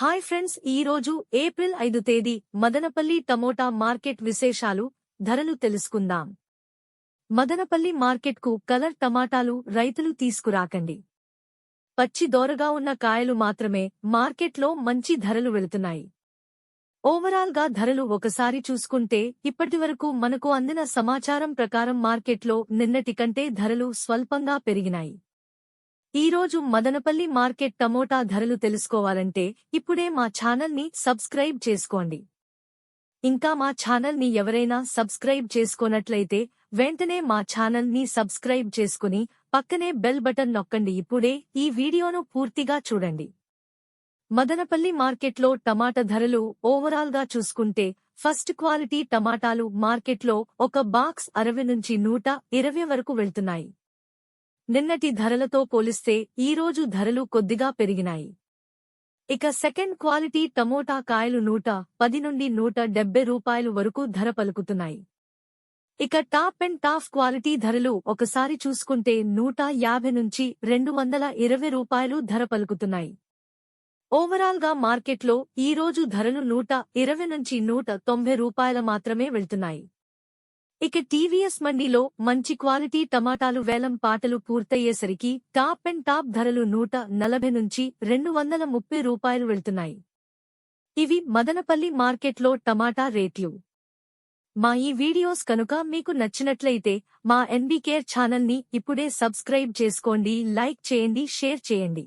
Hi friends ఈ రోజు April ఐదు తేదీ మదనపల్లి టమోటా మార్కెట్ విశేషాలు ధరలు తెలుసుకుందాం. మదనపల్లి మార్కెట్కు కలర్ టమాటాలు రైతులు తీసుకురాకండి. పచ్చి దోరగా ఉన్న కాయలు మాత్రమే మార్కెట్లో మంచి ధరలు వెళుతున్నాయి. ఓవరాల్గా ధరలు ఒకసారి చూసుకుంటే ఇప్పటివరకు మనకు అందిన సమాచారం ప్రకారం మార్కెట్లో నిన్నటి కంటే ధరలు స్వల్పంగా పెరిగినాయి. ఈ రోజు మదనపల్లి మార్కెట్ టమోటా ధరలు తెలుసుకోవాలంటే ఇప్పుడే మా ఛానల్ని సబ్స్క్రైబ్ చేసుకోండి. ఇంకా మా ఛానల్ని ఎవరైనా సబ్స్క్రైబ్ చేసుకోనట్లయితే వెంటనే మా ఛానల్ని సబ్స్క్రైబ్ చేసుకుని పక్కనే బెల్ బటన్ నొక్కండి. ఇప్పుడే ఈ వీడియోను పూర్తిగా చూడండి. మదనపల్లి మార్కెట్లో టమాటా ధరలు ఓవరాల్గా చూసుకుంటే ఫస్ట్ క్వాలిటీ టమాటాలు మార్కెట్లో ఒక బాక్స్ అరవై నుంచి నూట ఇరవై వరకు వెళ్తున్నాయి. నిన్నటి ధరలతో పోలిస్తే ఈ రోజు ధరలు కొద్దిగా పెరిగినాయి. ఇక సెకండ్ క్వాలిటీ టమోటా కాయలు నూట పది నుండి నూట డెబ్బై రూపాయలు వరకు ధర పలుకుతున్నాయి. ఇక టాప్ అండ్ టాప్ క్వాలిటీ ధరలు ఒకసారి చూసుకుంటే నూట యాభై నుంచి రెండు వందల ఇరవై రూపాయలు ధర పలుకుతున్నాయి. ఓవరాల్గా మార్కెట్లో ఈ రోజు ధరలు నూట ఇరవై నుంచి నూట తొంభై రూపాయల మాత్రమే వెళ్తున్నాయి. ఇక టీవీఎస్ మండీలో మంచి క్వాలిటీ టమాటాలు వేలం పాటలు పూర్తయ్యేసరికి టాప్ అండ్ టాప్ ధరలు నూట నలభై నుంచి రెండు వందల ముప్పై రూపాయలు వెళ్తున్నాయి. ఇవి మదనపల్లి మార్కెట్లో టమాటా రేట్లు. మా ఈ వీడియోస్ కనుక మీకు నచ్చినట్లయితే మా ఎన్బీకేర్ ఛానల్ని ఇప్పుడే సబ్స్క్రైబ్ చేసుకోండి లైక్ చేయండి షేర్ చేయండి.